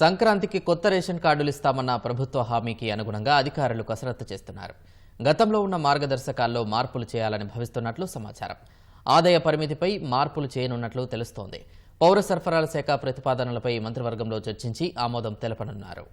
సంక్రాంతికి కొత్త రేషన్ కార్డులు ఇస్తామన్న ప్రభుత్వ హామీకి అనుగుణంగా అధికారులు కసరత్తు చేస్తున్నారు. గతంలో ఉన్న మార్గదర్శకాల్లో మార్పులు చేయాలని భావిస్తున్నట్లు సమాచారం. ఆదాయ పరిమితిపై మార్పులు చేయనున్నట్లు తెలుస్తోంది. పౌర సరఫరాల శాఖ ప్రతిపాదనలపై మంత్రివర్గంలో చర్చించి ఆమోదం తెలపనున్నారు.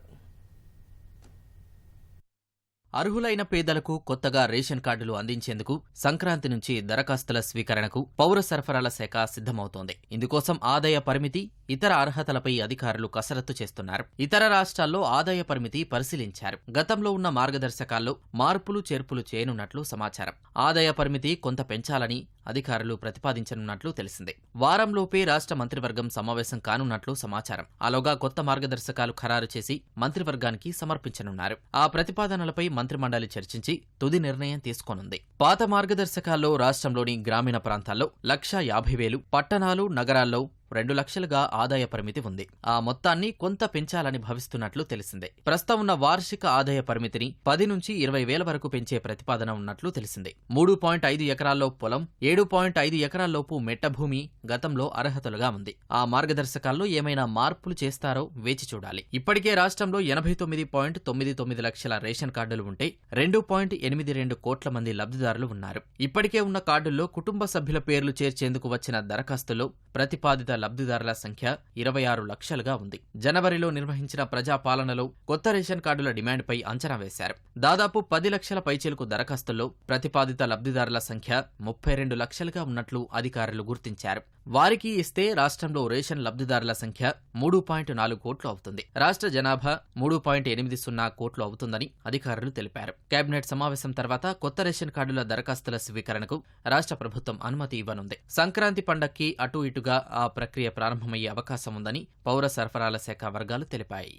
అర్హులైన పేదలకు కొత్తగా రేషన్ కార్డులు అందించేందుకు సంక్రాంతి నుంచి దరఖాస్తుల స్వీకరణకు పౌర సరఫరాల శాఖ సిద్ధమవుతోంది. ఇందుకోసం ఆదాయ పరిమితి ఇతర అర్హతలపై అధికారులు కసరత్తు చేస్తున్నారు. ఇతర రాష్ట్రాల్లో ఆదాయ పరిమితి పరిశీలించారు. గతంలో ఉన్న మార్గదర్శకాల్లో మార్పులు చేర్పులు చేయనున్నట్లు సమాచారం. ఆదాయ పరిమితి కొంత పెంచాలని అధికారులు ప్రతిపాదించనున్నట్లు తెలిసిందే. వారంలోపే రాష్ట్ర మంత్రివర్గం సమావేశం కానున్నట్లు సమాచారం. ఆలోగా కొత్త మార్గదర్శకాలు ఖరారు చేసి మంత్రివర్గానికి సమర్పించనున్నారు. ఆ ప్రతిపాదనలపై మంత్రిమండలి చర్చించి తుది నిర్ణయం తీసుకోనుంది. పాత మార్గదర్శకాల్లో రాష్ట్రంలోని గ్రామీణ ప్రాంతాల్లో లక్ష యాభై వేలు పట్టణాలు నగరాల్లో రెండు లక్షలుగా ఆదాయ పరిమితి ఉంది. ఆ మొత్తాన్ని కొంత పెంచాలని భావిస్తున్నట్లు తెలిసిందే. ప్రస్తుతం ఉన్న వార్షిక ఆదాయ పరిమితిని పది నుంచి ఇరవై వేల వరకు పెంచే ప్రతిపాదన ఉన్నట్లు తెలిసిందే. మూడు పాయింట్ ఐదు ఎకరాల్లో పొలం ఏడు పాయింట్ ఐదు ఎకరాల్లోపు మెట్ట భూమి గతంలో అర్హతలుగా ఉంది. ఆ మార్గదర్శకాల్లో ఏమైనా మార్పులు చేస్తారో వేచి చూడాలి. ఇప్పటికే రాష్ట్రంలో ఎనభై తొమ్మిది పాయింట్ తొమ్మిది తొమ్మిది లక్షల రేషన్ కార్డులు ఉంటే రెండు పాయింట్ ఎనిమిది రెండు కోట్ల మంది లబ్ధిదారులు ఉన్నారు. ఇప్పటికే ఉన్న కార్డుల్లో కుటుంబ సభ్యుల పేర్లు చేర్చేందుకు వచ్చిన దరఖాస్తులో ప్రతిపాదిత లబ్ధిదారుల సంఖ్య ఇరవై ఆరు లక్షలుగా ఉంది. జనవరిలో నిర్వహించిన ప్రజాపాలనలో కొత్త రేషన్ కార్డుల డిమాండ్పై అంచనా వేశారు. దాదాపు పది లక్షల పైచేలకు దరఖాస్తుల్లో ప్రతిపాదిత లబ్ధిదారుల సంఖ్య ముప్పై రెండు లక్షలుగా ఉన్నట్లు అధికారులు గుర్తించారు. వారికి ఇస్తే రాష్ట్రంలో రేషన్ లబ్ధిదారుల సంఖ్య మూడు పాయింట్ నాలుగు కోట్లు అవుతుంది. రాష్ట్ర జనాభా మూడు పాయింట్ ఎనిమిది సున్నా కోట్లు అవుతుందని అధికారులు తెలిపారు. కేబినెట్ సమావేశం తర్వాత కొత్త రేషన్ కార్డుల దరఖాస్తుల స్వీకరణకు రాష్ట్ర ప్రభుత్వం అనుమతి ఇవ్వనుంది. సంక్రాంతి పండక్కి అటు ఇటు ఇటుగా ఆ ప్రక్రియ ప్రారంభమయ్యే అవకాశం ఉందని పౌర సరఫరాల శాఖ వర్గాలు తెలిపాయి.